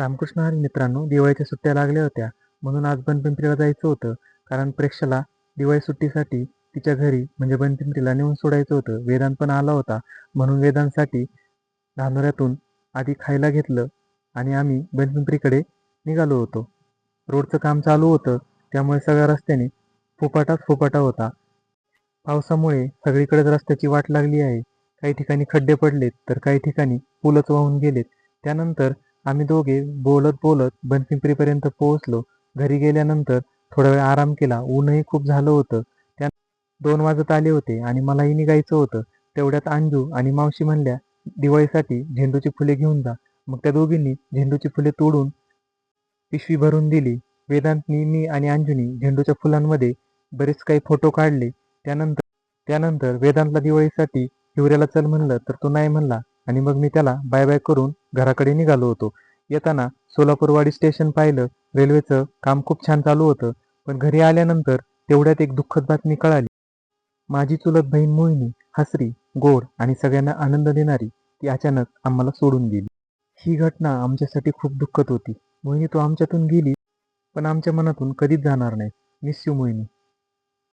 रामकृष्ण हरी मित्रांनो दिवाळीच्या सुट्ट्या लागल्या होत्या. म्हणून आज बनपिंपरीला जायचं होतं. कारण प्रेक्षाला दिवाळी सुट्टीसाठी तिच्या घरी म्हणजे बनपिंपरीला नेऊन सोडायचं होतं. वेदांत पण आला होता. म्हणून वेदांसाठी धानोऱ्यातून आधी खायला घेतलं आणि आम्ही बनपिंपरीकडे निघालो होतो. रोडचं काम चालू होतं. त्यामुळे सगळ्या रस्त्याने फुपाटाच फुपाटा होता. पावसामुळे सगळीकडेच रस्त्याची वाट लागली आहे. काही ठिकाणी खड्डे पडलेत तर काही ठिकाणी पुलच वाहून गेलेत. त्यानंतर आम्ही दोघे बोलत बोलत बनपिंपरीपर्यंत पोहोचलो. घरी गेल्यानंतर थोडा वेळ आराम केला. ऊनही खूप झालं होतं. त्या दोन वाजत आले होते आणि मलाही निघायचं होतं. तेवढ्यात अंजू आणि मावशी म्हणल्या दिवाळीसाठी झेंडूची फुले घेऊन जा. मग त्या दोघींनी झेंडूची फुले तोडून पिशवी भरून दिली. वेदांतनी मी आणि अंजूनी झेंडूच्या फुलांमध्ये बरेच काही फोटो काढले. त्यानंतर त्यानंतर वेदांतला दिवाळीसाठी हिवऱ्याला चल म्हणलं तर तो नाही म्हणला आणि मग मी त्याला बाय बाय करून घराकडे निघालो होतो. येताना सोलापूरवाडी स्टेशन पाहिलं रेल्वेचं काम खूप छान चालू होतं पण घरी आल्यानंतर तेवढ्यात एक दुःखद बातमी कळाली. माझी चुलत बहीण मोहिनी हसरी गोड आणि सगळ्यांना आनंद देणारी ती अचानक आम्हाला सोडून गेली. ही घटना आमच्यासाठी खूप दुःखद होती. मोहिनी तो आमच्यातून गेली पण आमच्या मनातून कधीच जाणार नाही. Miss you Mohini.